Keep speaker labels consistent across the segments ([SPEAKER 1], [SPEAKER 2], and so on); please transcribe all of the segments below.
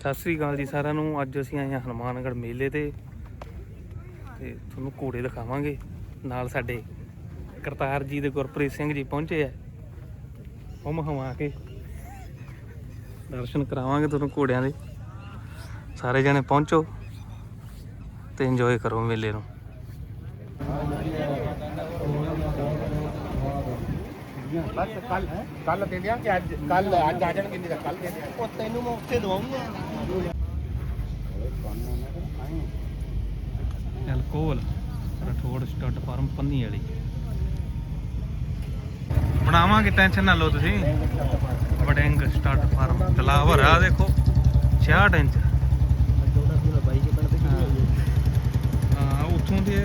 [SPEAKER 1] ਸਤਿ ਸ੍ਰੀ ਅਕਾਲ ਜੀ ਸਾਰਿਆਂ ਨੂੰ। ਅੱਜ ਅਸੀਂ ਆਏ ਹਾਂ ਹਨੂਮਾਨਗੜ੍ਹ ਮੇਲੇ ਤੇ ਤੇ ਤੁਹਾਨੂੰ ਘੋੜੇ ਦਿਖਾਵਾਂਗੇ। ਨਾਲ ਸਾਡੇ ਕਰਤਾਰ ਜੀ ਦੇ ਗੁਰਪ੍ਰੀਤ ਸਿੰਘ ਜੀ ਪਹੁੰਚੇ ਆ। ਹੁਮ ਹਮਾ ਕੇ ਦਰਸ਼ਨ ਕਰਾਵਾਂਗੇ ਤੁਹਾਨੂੰ ਘੋੜਿਆਂ ਦੇ। ਸਾਰੇ ਜਣੇ ਪਹੁੰਚੋ ਤੇ ਇੰਜੋਏ ਕਰੋ ਮੇਲੇ ਨੂੰ।
[SPEAKER 2] ਬਸ ਕੱਲ ਕੱਲ ਦੇ ਦਿਆਂ ਕਿ ਅੱਜ ਕੱਲ ਅੱਜ ਆ ਜਾਣਗੇ ਨਹੀਂ ਤਾਂ ਕੱਲ ਦੇ ਦਿਆਂ ਉਹ ਤੈਨੂੰ ਮੈਂ ਉੱਥੇ ਦਵਾਉਂਗਾ।
[SPEAKER 1] ਐਲਕੋਹਲ ਰਠੋੜ ਸਟੱਡ ਫਾਰਮ ਪੰਨੀ ਵਾਲੀ। ਬਣਾਵਾਂਗੇ ਟੈਨਸ਼ਨ ਨਾ ਲਓ ਤੁਸੀਂ। Warring stud farm. ਤਲਾਵਰ ਆ ਦੇਖੋ 66 ਇੰਚ। ਹਾਂ। ਉੱਥੋਂ ਦੇ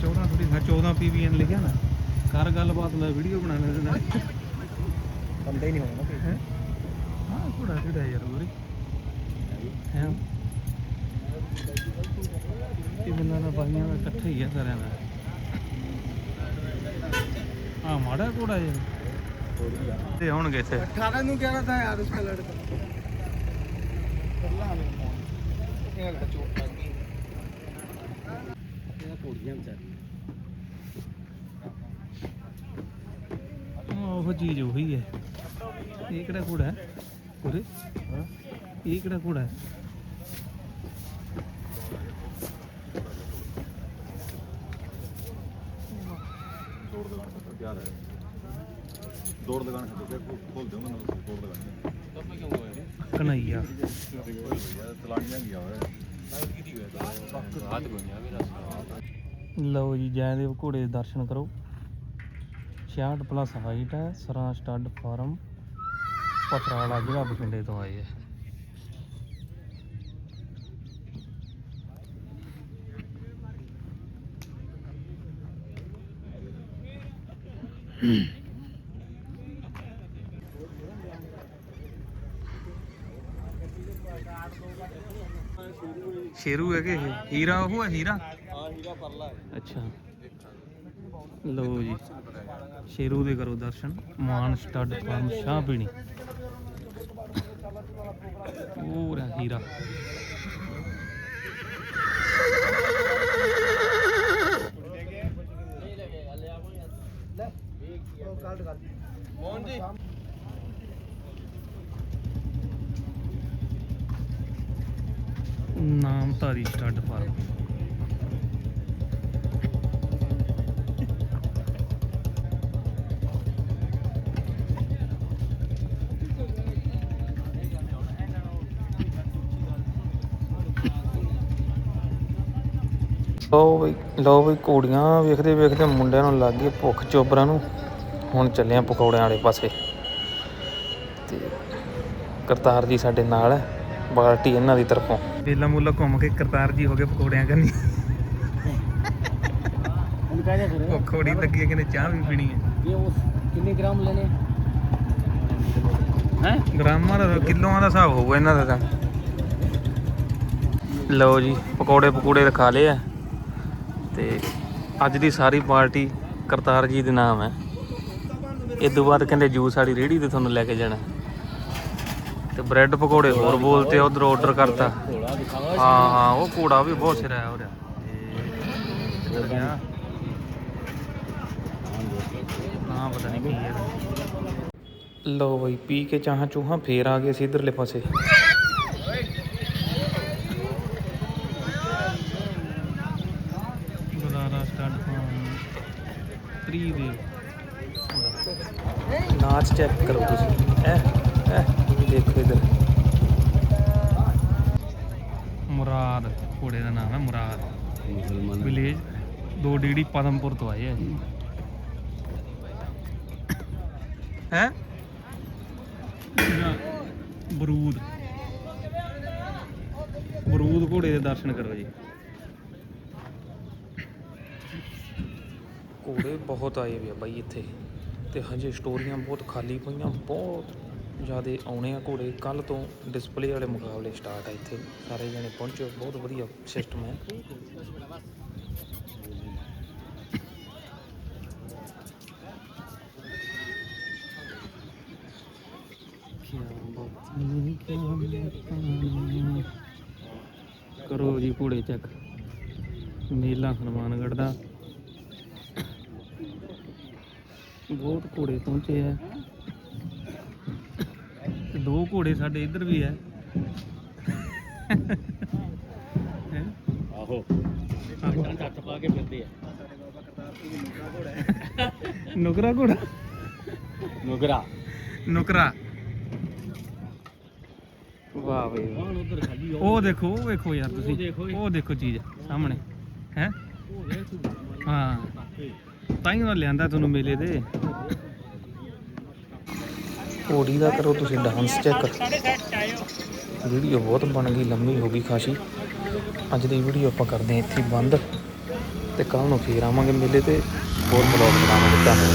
[SPEAKER 1] 14 ਥੋੜੀ 14 ਪੀਵੀਐਨ ਲਿਖਿਆ ਨਾ। ਕਰ ਗੱਲਬਾਤ ਲੈ ਵੀਡੀਓ ਬਣਾ ਲੈ ਦੇਣਾ
[SPEAKER 2] ਬੰਦੇ ਹੀ ਨਹੀਂ ਹੋਣਾ ਕੋਈ
[SPEAKER 1] ਹੈ ਕੁੜਾ ਕਿਹੜਾ ਯਾਰ ਉਰੇ? ਹੈ? ਇਹ ਬੰਦਾ ਨਾ ਬਾਈਆਂ ਦਾ ਇਕੱਠਾ ਹੀ ਆ ਸਾਰਿਆਂ ਦਾ। ਆ ਮਾੜਾ ਕੋੜਾ ਜੇ ਤੇ ਹੋਣਗੇ ਇੱਥੇ।
[SPEAKER 2] 18 ਨੂੰ ਕਹਿ ਤਾਂ ਯਾਰ ਉਸ ਦਾ ਲੜਕਾ। ਪਰਲਾ ਨੇ ਇਹ ਲੜਕਾ ਚੋਟ ਲੱਗ ਗਈ। ਇਹ ਕੋੜੀਆਂ ਵਿਚਾਰੀ।
[SPEAKER 1] ਉਹ ਚੀਜ਼ ਉਹੀ ਹੈ। ਇਹ ਕਿਹੜਾ ਕੋੜਾ ਹੈ? ਉਰੇ। ਇਹ ਕਿਹੜਾ ਕੋੜਾ ਹੈ?
[SPEAKER 3] ਦੌੜ ਲਗਾਣ ਹੈ ਤੇ ਖੋਲ ਦਿਓ ਮੈਨੂੰ ਦੌੜ ਲਗਾਣੀ
[SPEAKER 1] ਕਨਈਆ।
[SPEAKER 3] ਚਲਾਣੀਆਂ ਗਿਆ ਹੋਇਆ
[SPEAKER 1] ਲਓ ਜੀ ਜੈਦੇਵ ਘੋੜੇ ਦੇ ਦਰਸ਼ਨ ਕਰੋ। 66 ਪਲੱਸ ਹਾਈਟ ਹੈ ਸਰਾਂ ਸਟੱਡ ਫਾਰਮ ਪਥਰਾਲਾ ਜ਼ਿਲ੍ਹਾ ਬਠਿੰਡੇ ਤੋਂ ਆਏ ਹੈ। ਸ਼ੇਰੂ ਹੈ ਕਿ ਹੀਰਾ ਉਹ ਹੈ ਹੀਰਾ?
[SPEAKER 2] ਹਾਂ ਹੀਰਾ ਪਰਲਾ
[SPEAKER 1] ਅੱਛਾ ਲਓ ਜੀ। ਸ਼ੇਰੂ ਦੇ ਕਰੋ ਦਰਸ਼ਨ। ਮਾਨ ਸਟੱਡ ਫਾਰਮ ਸ਼ਾਹ ਪੀਣੀ। ਪੂਰਾ ਹੀਰਾ। Namdhari stud farm. ਲਓ ਬਈ ਲਓ ਬਈ ਘੋੜੀਆਂ ਵੇਖਦੇ ਵੇਖਦੇ ਮੁੰਡਿਆਂ ਨੂੰ ਲੱਗ ਗਈ ਭੁੱਖ ਚੋਬਰਾਂ ਨੂੰ। ਹੁਣ ਚੱਲੇ ਆ ਪਕੌੜਿਆਂ ਵਾਲੇ ਪਾਸੇ। ਤੇ ਕਰਤਾਰ ਜੀ ਸਾਡੇ ਨਾਲ ਹੈ, ਬਾਲਟੀ ਇਹਨਾਂ ਦੀ ਤਰਫੋਂ। ਵੇਲਾ ਮੂਲਾ ਘੁੰਮ ਕੇ ਕਰਤਾਰ ਜੀ ਹੋ ਗਏ ਪਕੌੜਿਆਂ ਕਰਨੀ। ਉਹ ਲੱਗੀ ਕਿਨੇ ਚਾਹ ਵੀ ਪੀਣੀ ਹੈ।
[SPEAKER 2] ਕਿੰਨੇ ਗ੍ਰਾਮ ਲੈਣੇ? ਹੈ?
[SPEAKER 1] ਗ੍ਰਾਮਾਂ ਦਾ ਕਿਲੋਆਂ ਦਾ ਹਿਸਾਬ ਹੋਊਗਾ ਇਹਨਾਂ ਦਾ ਤਾਂ। ਲਓ ਜੀ ਪਕੌੜੇ ਪਕੌੜੇ ਰਖਾ ਲਏ ਆ। ਤੇ ਅੱਜ ਦੀ ਸਾਰੀ ਪਾਰਟੀ ਕਰਤਾਰ ਜੀ ਦੇ ਨਾਮ ਹੈ। ਇਹ ਤੋਂ ਬਾਅਦ ਕਹਿੰਦੇ ਜੂਸ ਵਾਲੀ ਰੇੜੀ ਤੇ ਤੁਹਾਨੂੰ ਲੈ ਕੇ ਜਾਣਾ। ਤੇ ਬ੍ਰੈਡ ਪਕੌੜੇ ਹੋਰ ਬੋਲਤੇ ਉਧਰ ਆਰਡਰ ਕਰਤਾ। ਹਾਂ ਹਾਂ, ਉਹ ਕੋੜਾ ਵੀ ਬਹੁਤ ਸਿਰਾ ਹੋ ਰਿਹਾ। ਪਤਾ ਨਹੀਂ ਕੀ ਲੋ ਬਈ, ਪੀ ਕੇ ਚਾਹਾਂ ਚੂਹਾਂ, ਫੇਰ ਆ ਗਏ ਸੀ ਇਧਰਲੇ ਪਾਸੇ। ਨਾਚ ਚੈੱਕ ਕਰੋ ਤੁਸੀਂ। ਐ ਐ ਦੇਖੋ ਇਧਰ। ਮੁਰਾਦ ਘੋੜੇ ਦਾ ਨਾਮ ਹੈ ਮੁਰਾਦ। ਵਿਲੇਜ 2 ਡਿਗਰੀ ਪਦਮਪੁਰ ਤੋਂ ਆਏ ਆ ਜੀ। ਹੈ? ਬਰੂਦ। ਬਰੂਦ ਘੋੜੇ ਦੇ ਦਰਸ਼ਨ ਕਰੋ ਜੀ। ਘੋੜੇ ਬਹੁਤ ਆਏ ਵੀ ਆ ਬਾਈ ਇੱਥੇ। ਤੇ ਹਜੇ ਸਟੋਰੀਆਂ ਬਹੁਤ ਖਾਲੀ ਪਈਆਂ ਬਹੁਤ ਜਿਆਦੇ ਆਉਣੇ ਆ ਘੋੜੇ ਕੱਲ ਤੋਂ ਡਿਸਪਲੇ ਵਾਲੇ ਮੁਕਾਬਲੇ ਸਟਾਰਟ ਆ ਇੱਥੇ। ਸਾਰੇ ਜਣੇ ਪਹੁੰਚੋ ਬਹੁਤ ਵਧੀਆ ਸਿਸਟਮ ਹੈ। ਕਰੋ ਜੀ ਘੋੜੇ ਚੱਕ। ਮੇਲਾ ਹਨੂਮਾਨਗੜ੍ਹ ਦਾ। ਬਹੁਤ ਘੋੜੇ ਪਹੁੰਚੇ ਆ। ਦੋ ਘੋੜੇ ਸਾਡੇ ਇੱਧਰ ਵੀ ਹੈ?
[SPEAKER 2] ਆਹੋ। ਚੱਟ ਪਾ ਕੇ ਫਿਰਦੇ ਆ।
[SPEAKER 1] ਨੁਕਰਾ ਘੋੜਾ?
[SPEAKER 2] ਨੁਗਰਾ
[SPEAKER 1] ਨੁਕਰਾ। ਵਾਹ ਬਈ। ਵਾਹ।
[SPEAKER 2] ਹੁਣ ਉਧਰ ਖਾਲੀ
[SPEAKER 1] ਉਹ ਦੇਖੋ ਉਹ ਵੇਖੋ ਯਾਰ ਤੁਸੀਂ।
[SPEAKER 2] ਦੇਖੋ ਜੀ।
[SPEAKER 1] ਉਹ ਦੇਖੋ ਚੀਜ਼ ਸਾਹਮਣੇ। ਹੈ? ਹਾਂ ਤਾਂ ਹੀ। ਉਹ ਲਿਆਂਦਾ ਤੁਹਾਨੂੰ ਮੇਲੇ ਦੇ ਘੋੜੀ ਦਾ ਕਰੋ, ਤੁਸੀਂ ਡਾਂਸ ਚੈੱਕ ਵੀਡੀਓ ਬਹੁਤ ਬਣ ਗਈ, ਲੰਮੀ ਹੋ ਗਈ ਖਾਸੀ। ਅੱਜ ਦੀ ਵੀਡੀਓ ਆਪਾਂ ਕਰਦੇ ਹਾਂ ਇੱਥੇ ਬੰਦ। ਤੇ ਕੱਲ ਨੂੰ ਫੇਰ ਆਵਾਂਗੇ ਮੇਲੇ ਤੇ। ਹੋਰ ਬਲੌਗ ਬਣਾਵਾਂਗੇ ਧੰਨਵਾਦ